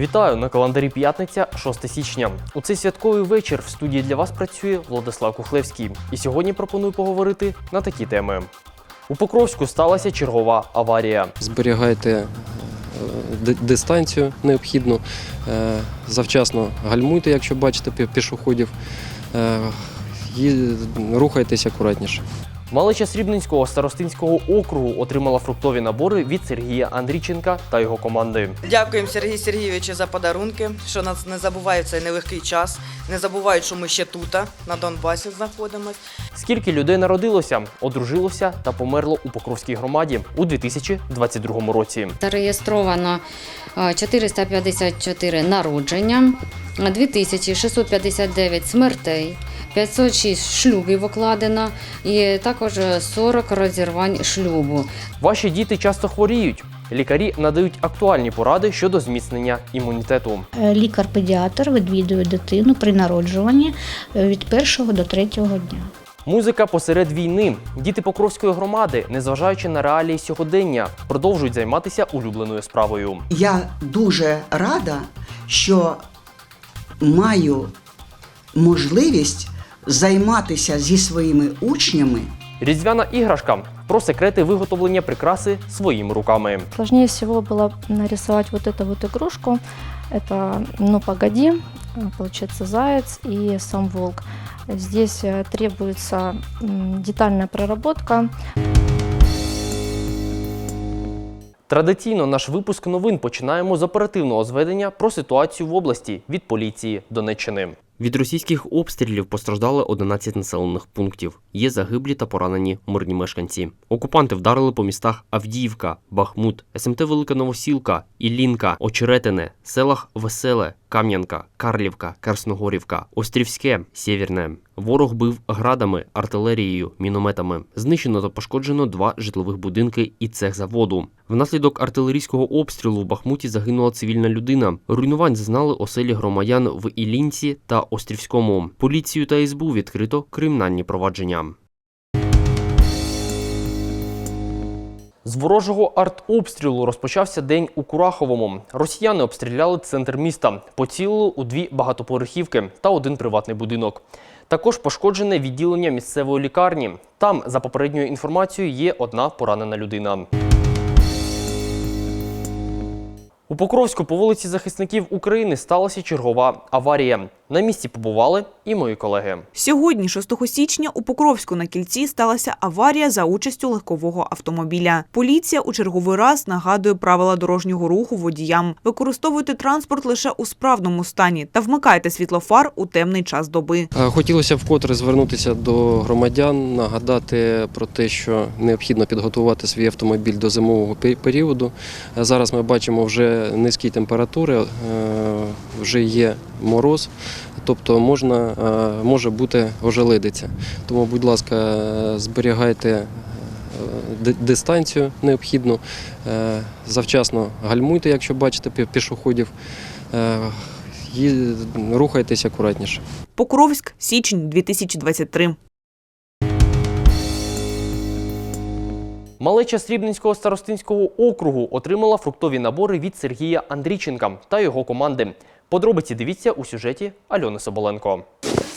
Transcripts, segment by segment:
Вітаю на календарі п'ятниця, 6 січня. У цей святковий вечір в студії для вас працює Владислав Кухлевський. І сьогодні пропоную поговорити на такі теми. У Покровську сталася чергова аварія. зберігайте е, дистанцію необхідну, е, завчасно гальмуйте, якщо бачите пі- пішоходів, е, і рухайтесь акуратніше. Малича Срібненського старостинського округу отримала фруктові набори від Сергія Андрійченка та його команди. Дякуємо Сергію Сергійовичу за подарунки, що нас не забувають цей нелегкий час, не забувають, що ми ще тут, на Донбасі знаходимося. Скільки людей народилося, одружилося та померло у Покровській громаді у 2022 році. Зареєстровано е, 454 народження, 2659 смертей, 506 шлюбів укладено і також 40 розірвань шлюбу. Ваші діти часто хворіють. Лікарі надають актуальні поради щодо зміцнення імунітету. Е, Лікар-педіатр відвідує дитину при народжуванні е, від першого до третього дня. Музика посеред війни. Діти Покровської громади, незважаючи на реалії сьогодення, продовжують займатися улюбленою справою. Я дуже рада, що маю можливість займатися зі своїми учнями Різдвяна іграшка про секрети виготовлення прикраси своїми руками. Сложнее всего было нарисовать вот эту вот игрушку. Это «Ну, погоди», э, получается заяц и сам волк. Здесь э, требуется м, детальная проработка. Традиційно наш випуск новин починаємо з оперативного зведення про ситуацію в області від поліції Донеччини. Від російських обстрілів постраждали 11 населених пунктів. Є загиблі та поранені мирні мешканці. Окупанти вдарили по містах Авдіївка, Бахмут, СМТ Велика Новосілка, Іллінка, Очеретине, селах Веселе, Кам'янка, Карлівка, Красногорівка, Острівське, Сєвєрне. Ворог бив градами, артилерією, мінометами. Знищено та пошкоджено два житлових будинки і цех заводу. Внаслідок артилерійського обстрілу в Бахмуті загинула цивільна людина. Руйнувань зазнали оселі громадян в Іллінці та Острівському. Поліцію та СБУ відкрито кримінальні провадження. З ворожого артобстрілу розпочався день у Кураховому. Росіяни обстріляли центр міста, поцілили у дві багатоповерхівки та один приватний будинок. Також пошкоджене відділення місцевої лікарні. Там, за попередньою інформацією, є одна поранена людина. У Покровську по вулиці захисників України сталася чергова аварія. На місці побували і мої колеги. Сьогодні, 6 січня, у Покровську на кільці сталася аварія за участю легкового автомобіля. Поліція у черговий раз нагадує правила дорожнього руху водіям. Використовуйте транспорт лише у справному стані та вмикайте світлофар у темний час доби. Е, Хотілося вкотре звернутися до громадян, нагадати про те, що необхідно підготувати свій автомобіль до зимового періоду. Е, Зараз ми бачимо вже низькі температури, е, вже є мороз, тобто можна, е, може бути ожеледиця. Тому, будь ласка, зберігайте е, дистанцію необхідну, е, завчасно гальмуйте, якщо бачите пішоходів, і рухайтесь акуратніше. Покровськ, січень 2023. Малеча Срібненського старостинського округу отримала фруктові набори від Сергія Андрійченка та його команди. Подробиці дивіться у сюжеті Альони Соболенко.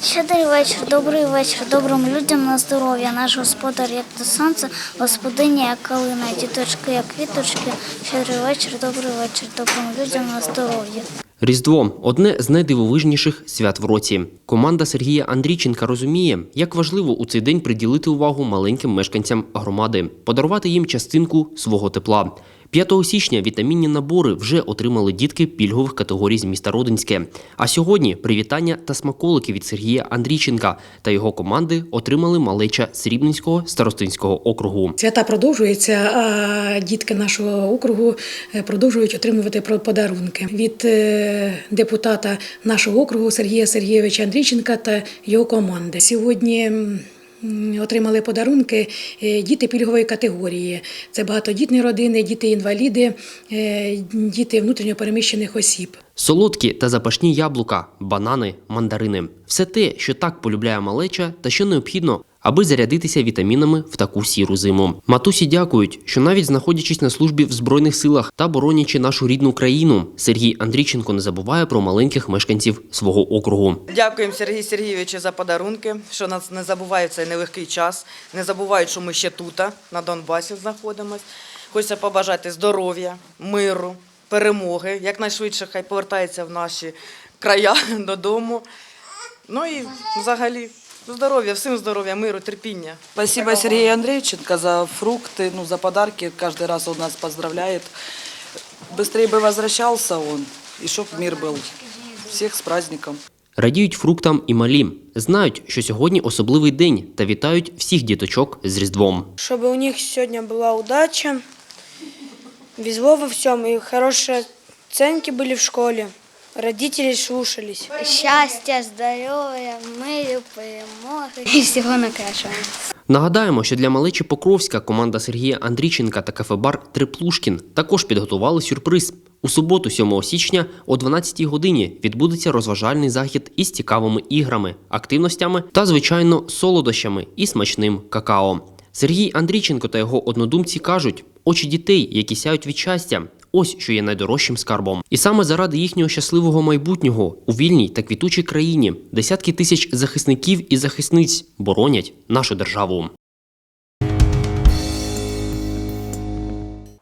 Щедрий вечір, добрий вечір, добрим людям на здоров'я. Наш господар, як до сонця, господиня, як калина, діточки, як квіточки. Щедрий вечір, добрий вечір, добрим людям на здоров'я. Різдво одне з найдивовижніших свят в році. Команда Сергія Андрійченка розуміє, як важливо у цей день приділити увагу маленьким мешканцям громади, подарувати їм частинку свого тепла. 5 січня вітамінні набори вже отримали дітки пільгових категорій з міста Родинське. А сьогодні привітання та смаколики від Сергія Андрійченка та його команди отримали малеча Срібненського старостинського округу. Свята продовжуються, а дітки нашого округу е, продовжують отримувати подарунки від е, депутата нашого округу Сергія Сергійовича Андрійченка та його команди. Сьогодні отримали подарунки е, діти пільгової категорії. Це багатодітні родини, діти-інваліди, е, діти внутрішньопереміщених осіб. Солодкі та запашні яблука, банани, мандарини все те, що так полюбляє малеча та що необхідно аби зарядитися вітамінами в таку сіру зиму. Матусі дякують, що навіть знаходячись на службі в збройних силах та боронячи нашу рідну країну, Сергій Андрійченко не забуває про маленьких мешканців свого округу. Дякуємо Сергію Сергійовичу за подарунки, що нас не забувають цей нелегкий час, не забувають, що ми ще тут, на Донбасі знаходимось. Хочеться побажати здоров'я, миру, перемоги, якнайшвидше хай повертається в наші края додому. Ну і взагалі здоров'я, всім здоров'я, миру, терпіння. Спасибо Сергею Андреевиченко за фрукты, ну, за подарки. Каждый раз он нас поздравляет. Быстрее бы возвращался он, и чтоб мир был. Всех с праздником. Радіють фруктам і малі, знають, що сьогодні особливий день та вітають всіх діточок з Різдвом. чтобы у них сегодня была удача, везло во всем, и хорошие оценки были в школе, родители слушались. Щастя, здоров'я, миру, перемоги і всього найкращого. Нагадаємо, що для малечі Покровська команда Сергія Андрійченка та кафе-бар Триплушкін також підготували сюрприз. У суботу, 7 січня, о 12-й годині відбудеться розважальний захід із цікавими іграми, активностями та, звичайно, солодощами і смачним какао. Сергій Андрійченко та його однодумці кажуть, очі дітей, які сяють від щастя, ось що є найдорожчим скарбом. І саме заради їхнього щасливого майбутнього у вільній та квітучій країні десятки тисяч захисників і захисниць боронять нашу державу.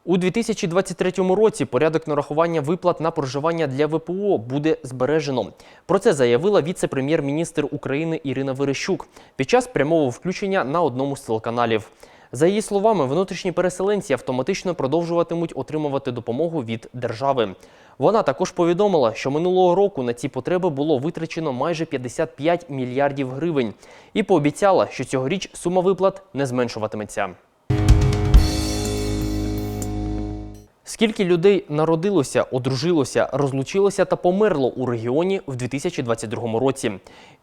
У 2023 році порядок нарахування виплат на проживання для ВПО буде збережено. Про це заявила віце-прем'єр-міністр України Ірина Верещук під час прямого включення на одному з телеканалів. За її словами, внутрішні переселенці автоматично продовжуватимуть отримувати допомогу від держави. Вона також повідомила, що минулого року на ці потреби було витрачено майже 55 мільярдів гривень, і пообіцяла, що цьогоріч сума виплат не зменшуватиметься. Скільки людей народилося, одружилося, розлучилося та померло у регіоні в 2022 році?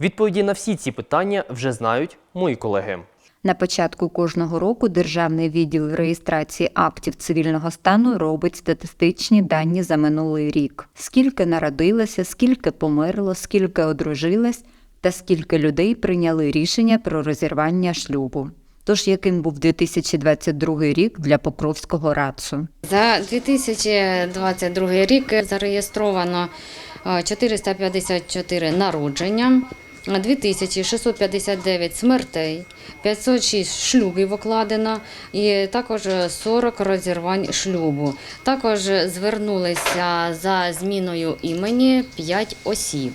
Відповіді на всі ці питання вже знають мої колеги. На початку кожного року Державний відділ реєстрації актів цивільного стану робить статистичні дані за минулий рік: скільки народилося, скільки померло, скільки одружилось та скільки людей прийняли рішення про розірвання шлюбу. Тож яким був 2022 рік для Покровського РАЦу? За 2022 рік зареєстровано е, 454 народження, 2659 смертей, 506 шлюбів укладено і також 40 розірвань шлюбу. Також звернулися за зміною імені 5 осіб.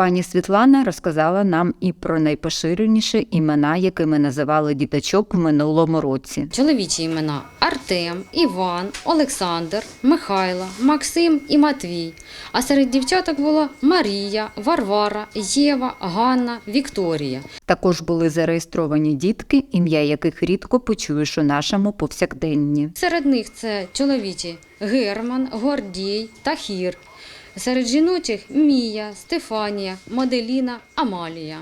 Пані Світлана розказала нам і про найпоширеніші імена, якими називали діточок в минулому році. Чоловічі імена Артем, Іван, Олександр, Михайло, Максим і Матвій. А серед дівчаток було Марія, Варвара, Єва, Ганна, Вікторія. Також були зареєстровані дітки, ім'я яких рідко почуєш у нашому повсякденні. Серед них це чоловічі Герман, Гордій, Тахір. Серед жіночих Мія, Стефанія, Моделіна, Амалія.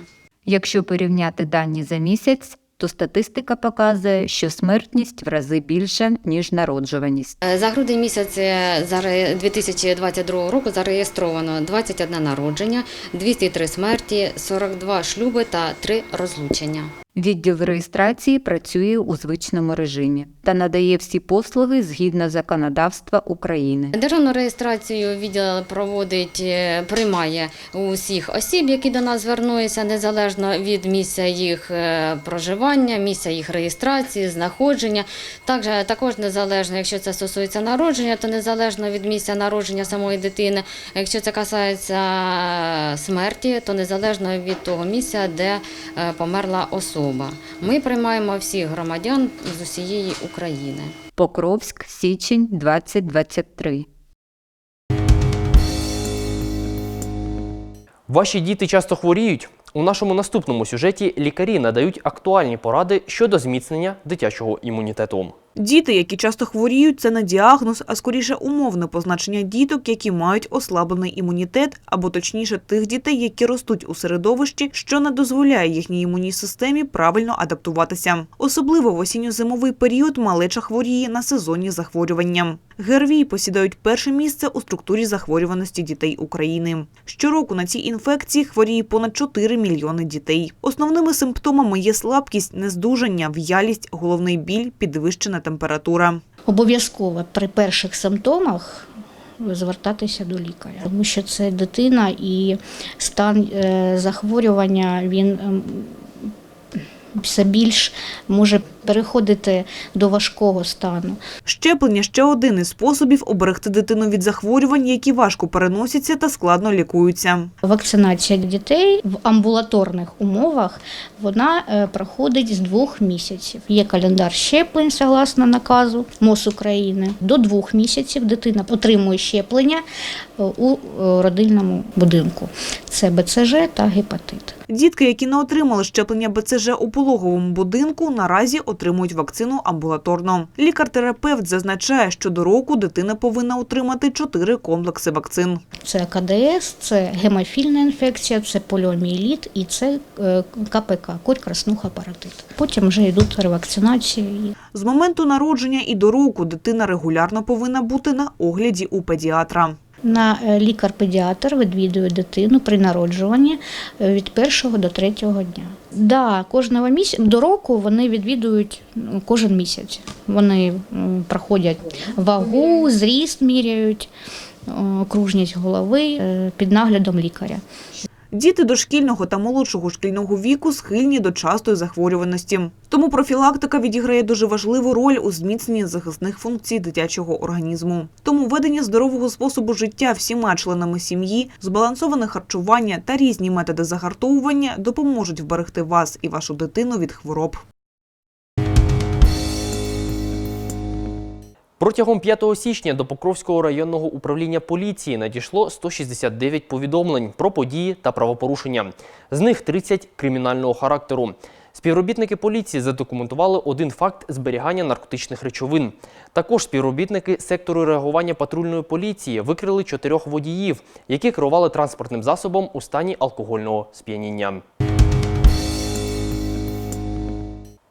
Якщо порівняти дані за місяць, то статистика показує, що смертність в рази більша, ніж народжуваність. Е, За грудень місяць е, 2022 року зареєстровано 21 народження, 203 смерті, 42 шлюби та 3 розлучення. Відділ реєстрації працює у звичному режимі та надає всі послуги згідно законодавства України. Державну реєстрацію відділ проводить, е, приймає усіх осіб, які до нас звернулися, незалежно від місця їх е, проживання, місця їх реєстрації, знаходження. Також, також незалежно, якщо це стосується народження, то незалежно від місця народження самої дитини. Якщо це касається е, смерті, то незалежно від того місця, де е, померла особа. Ми приймаємо всіх громадян з усієї України. Покровськ, січень 2023. Ваші діти часто хворіють. У нашому наступному сюжеті лікарі надають актуальні поради щодо зміцнення дитячого імунітету. Діти, які часто хворіють, це не діагноз, а скоріше умовне позначення діток, які мають ослаблений імунітет, або точніше тих дітей, які ростуть у середовищі, що не дозволяє їхній імунній системі правильно адаптуватися. Особливо в осінньо-зимовий період малеча хворіє на сезонні захворювання. ГРВІ посідають перше місце у структурі захворюваності дітей України. Щороку на ці інфекції хворіє понад 4 мільйони дітей. Основними симптомами є слабкість, нездужання, в'ялість, головний біль, підвищена температура. Обов'язково при перших симптомах звертатися до лікаря, тому що це дитина і стан е, захворювання він ем, все більш може переходити до важкого стану. Щеплення ще один із способів оберегти дитину від захворювань, які важко переносяться та складно лікуються. Вакцинація дітей в амбулаторних умовах вона е, проходить з двох місяців. Є календар щеплень, согласно наказу МОЗ України. До двох місяців дитина отримує щеплення у е, родильному будинку. Це БЦЖ та гепатит. Дітки, які не отримали щеплення БЦЖ у пологовому будинку, наразі отримують вакцину амбулаторно. Лікар-терапевт зазначає, що до року дитина повинна отримати чотири комплекси вакцин. Це КДС, це гемофільна інфекція, це поліомієліт і це е, КПК, коть краснуха паротит. Потім вже йдуть ревакцинації. З моменту народження і до року дитина регулярно повинна бути на огляді у педіатра. На е, лікар-педіатр відвідує дитину при народжуванні е, від першого до третього дня. Да, кожного місяця до року вони відвідують ну, кожен місяць. Вони проходять вагу, зріст міряють, окружність голови е, під наглядом лікаря. Діти дошкільного та молодшого шкільного віку схильні до частої захворюваності. Тому профілактика відіграє дуже важливу роль у зміцненні захисних функцій дитячого організму. Тому ведення здорового способу життя всіма членами сім'ї, збалансоване харчування та різні методи загартовування допоможуть вберегти вас і вашу дитину від хвороб. Протягом 5 січня до Покровського районного управління поліції надійшло 169 повідомлень про події та правопорушення. З них 30 кримінального характеру. Співробітники поліції задокументували один факт зберігання наркотичних речовин. Також співробітники сектору реагування патрульної поліції викрили чотирьох водіїв, які керували транспортним засобом у стані алкогольного сп'яніння.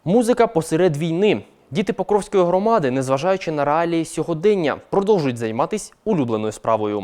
Музика посеред війни. Діти Покровської громади, незважаючи на реалії сьогодення, продовжують займатися улюбленою справою.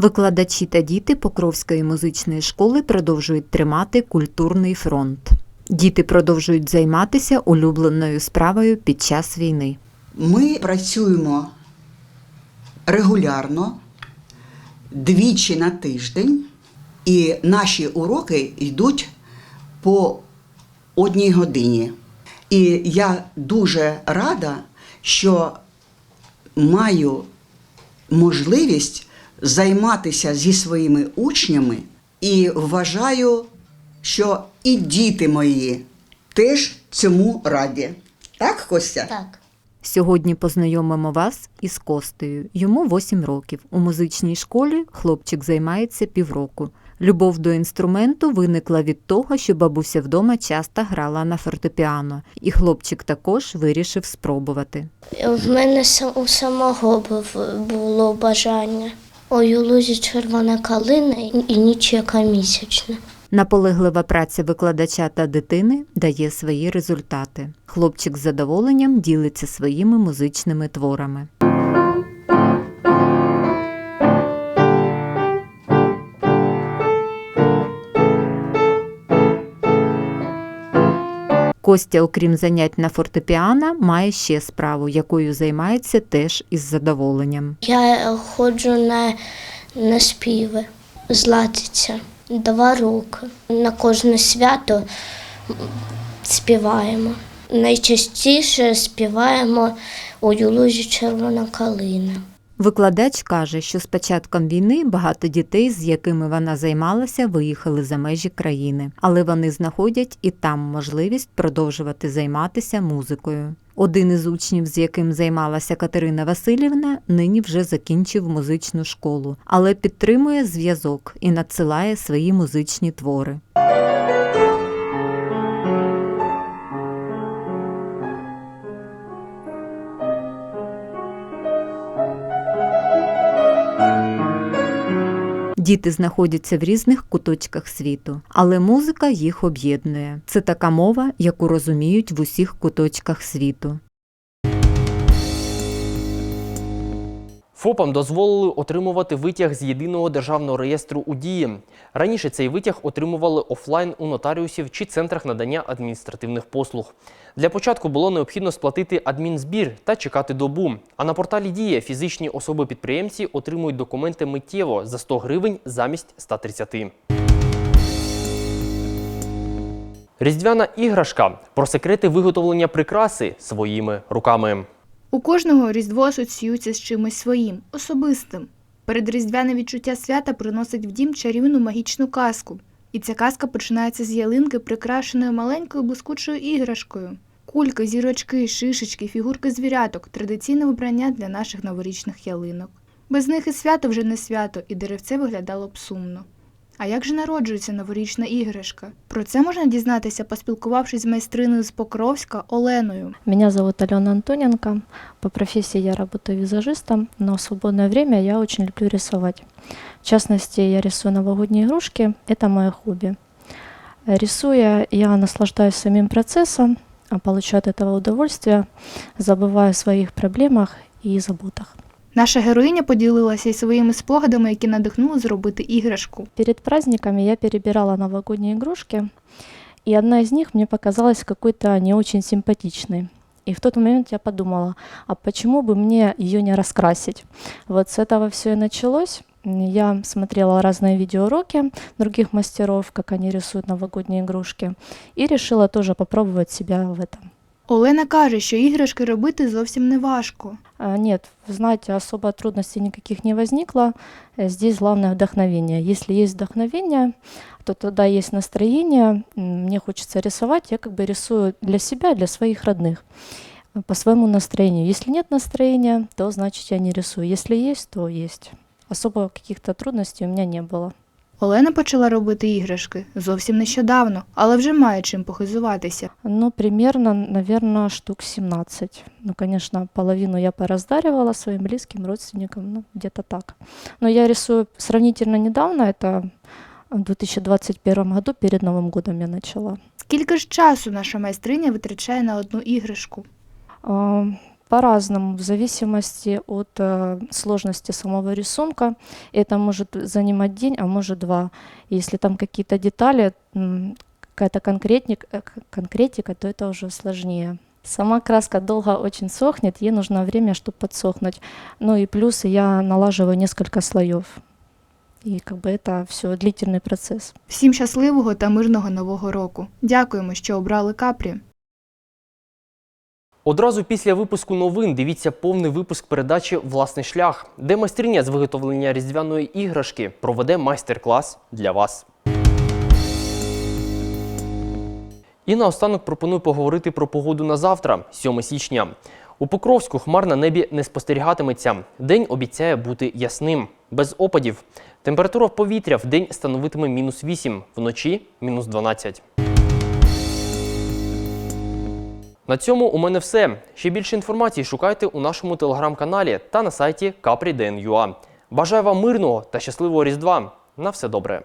Викладачі та діти Покровської музичної школи продовжують тримати культурний фронт. Діти продовжують займатися улюбленою справою під час війни. Ми працюємо регулярно, двічі на тиждень, і наші уроки йдуть по одній годині. І я дуже рада, що маю можливість займатися зі своїми учнями і вважаю, що і діти мої теж цьому раді. Так, Костя? Так. Сьогодні познайомимо вас із Костею. Йому 8 років. У музичній школі хлопчик займається півроку. Любов до інструменту виникла від того, що бабуся вдома часто грала на фортепіано, і хлопчик також вирішив спробувати. В мене у самого було бажання. Ой, у лузі червона калина і ніч яка місячна. Наполеглива праця викладача та дитини дає свої результати. Хлопчик з задоволенням ділиться своїми музичними творами. Костя, окрім занять на фортепіано, має ще справу, якою займається теж із задоволенням. Я ходжу на, на співи з Латиця два роки. На кожне свято співаємо. Найчастіше співаємо у лузі червона калина. Викладач каже, що з початком війни багато дітей, з якими вона займалася, виїхали за межі країни, але вони знаходять і там можливість продовжувати займатися музикою. Один із учнів, з яким займалася Катерина Васильівна, нині вже закінчив музичну школу, але підтримує зв'язок і надсилає свої музичні твори. Діти знаходяться в різних куточках світу, але музика їх об'єднує. Це така мова, яку розуміють в усіх куточках світу. ФОПам дозволили отримувати витяг з єдиного державного реєстру у дії. Раніше цей витяг отримували офлайн у нотаріусів чи центрах надання адміністративних послуг. Для початку було необхідно сплатити адмінзбір та чекати добу. А на порталі Дія фізичні особи-підприємці отримують документи миттєво за 100 гривень замість 130. Різдвяна іграшка про секрети виготовлення прикраси своїми руками. У кожного Різдво асоціюється з чимось своїм, особистим. Передріздвяне відчуття свята приносить в дім чарівну магічну казку. І ця казка починається з ялинки, прикрашеної маленькою блискучою іграшкою. Кульки, зірочки, шишечки, фігурки звіряток традиційне вбрання для наших новорічних ялинок. Без них і свято вже не свято, і деревце виглядало б сумно. А як же народжується новорічна іграшка? Про це можна дізнатися, поспілкувавшись з майстриною з Покровська Оленою. Меня зовут Алена Антоненко. По профессии я работаю визажистом, но в свободное время я очень люблю рисовать. В частности, я рисую новогодние игрушки. Это мое хобби. Э, Рисуя, я наслаждаюсь самим процессом, а получаю от этого удовольствие, забываю о своих проблемах и заботах. Наша героїня поділилася й своїми спогадами, які надихнули зробити іграшку. Перед праздниками я перебирала новогодние игрушки, и одна из них мне показалась какой-то не очень симпатичной. И в тот момент я подумала, а почему бы мне ее не раскрасить? Вот с этого все и началось. М, Я смотрела разные видеоуроки других мастеров, как они рисуют новогодние игрушки, и решила тоже попробовать себя в этом. Олена каже, що іграшки робити зовсім не важко. А, Нет, вы знаете, особо трудностей никаких не возникло. Э, Здесь главное вдохновение. Если есть вдохновение, то тогда есть настроение. М, Мне хочется рисовать, я как бы рисую для себя, для своих родных, э, по своему настроению. Если нет настроения, то значит я не рисую. Если есть, то есть. Особо каких-то трудностей у меня не было. Олена почала робити іграшки зовсім нещодавно, але вже має чим похизуватися. Ну, примерно, наверное, штук 17. Ну, конечно, половину я пораздаривала своим близким, родственникам, ну, где-то так. Но я рисую сравнительно недавно, это в 2021 году, перед Новым годом я начала. Скільки ж часу наша майстриня витрачає на одну іграшку? А, По-разному, в зависимости от э, сложности самого рисунка. Это может занимать день, а может два. Если там какие-то детали, м, какая-то конкретник, э, к- конкретика, то это уже сложнее. Сама краска долго очень сохнет, ей нужно время, чтобы подсохнуть. Ну и плюс я налаживаю несколько слоев. И как бы это все длительный процесс. Всім щасливого та мирного нового року. Дякуємо, що обрали капрі. Одразу після випуску новин дивіться повний випуск передачі Власний шлях, де майстриня з виготовлення різдвяної іграшки проведе майстер-клас для вас. І наостанок пропоную поговорити про погоду на завтра, 7 січня. У Покровську хмар на небі не спостерігатиметься. День обіцяє бути ясним, без опадів. Температура повітря в день становитиме мінус 8, вночі мінус 12. На цьому у мене все. Ще більше інформації шукайте у нашому телеграм-каналі та на сайті capri.dn.ua. Бажаю вам мирного та щасливого Різдва. На все добре.